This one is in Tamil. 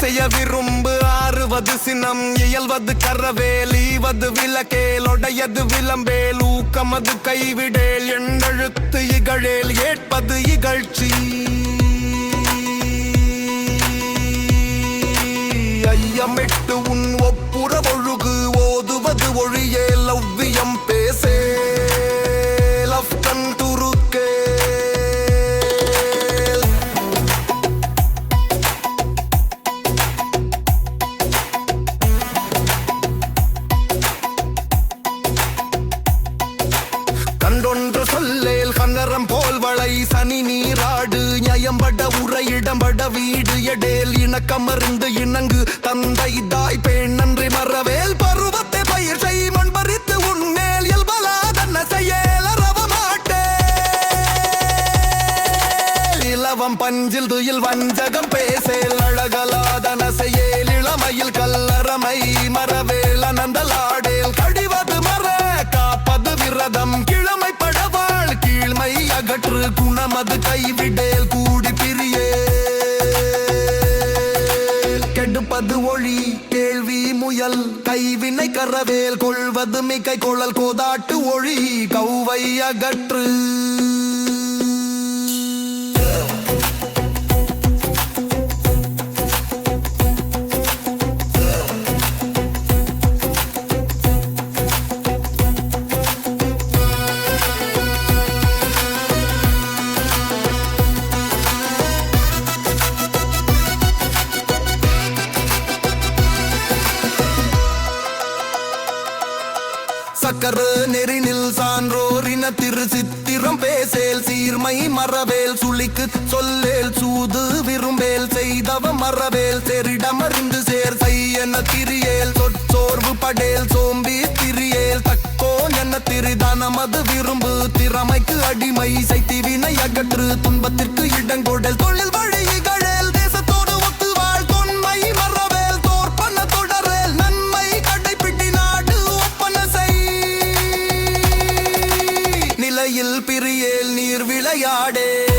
செய்ய விரும்பு ஆறுவது சினம் இயல்வது கரவேல் ஈவது விளக்கேல் உடையது விளம்பேல் ஊக்கமது கைவிடேல் எண்ணெழுத்து இகழேல் ஏற்பது இகழ்ச்சி. ஐயமிட்டு உன் ஒப்புற ஒழுகு ஓதுவது ஒழியேல் ஒவ்வியம் பேச. சனி நீராடு நியம்பட இடம்பட வீடு எடேல் இணக்கமருந்து இணங்கு தந்தை தாய் பெண் நன்றி மறவேல். பருவத்தை பயிர் செய் மண் பறித்து உன்மேல் இயல்பலா தன்ன செய்யலறவ மாட்டே இலவம் பஞ்சில் துயில் வஞ்சகம் பேசேல் அழகலாதன செயல் இளமையில் கல்லறமை மறவேல் அனந்தல் அது கைவிடேல் கூடி பிரியே கெடுப்பது ஒளி கேள்வி முயல் கைவினை கரவேல். கொள்வது மிகை கொழல் கோதாட்டு ஒளி கௌவை அகற்று. கரு நெறினில் சான்றோரின திரு சித்திரம் பேசேல் சீர்மை மறவேல் சுளிக்கு சொல்லேல் சூது விரும்பேல் செய்தவ மறவேல் செரிடமறிந்து சேர் செய்யன திரியேல் சொற்சோர்வு படேல் சோம்பி திரியேல் தக்கோ என்ன திரிதானமது விரும்பு திறமைக்கு அடிமை சைத்தி வினை அகற்று துன்பத்திற்கு இடங்கொடல் தொழில் வழி விளையாடே.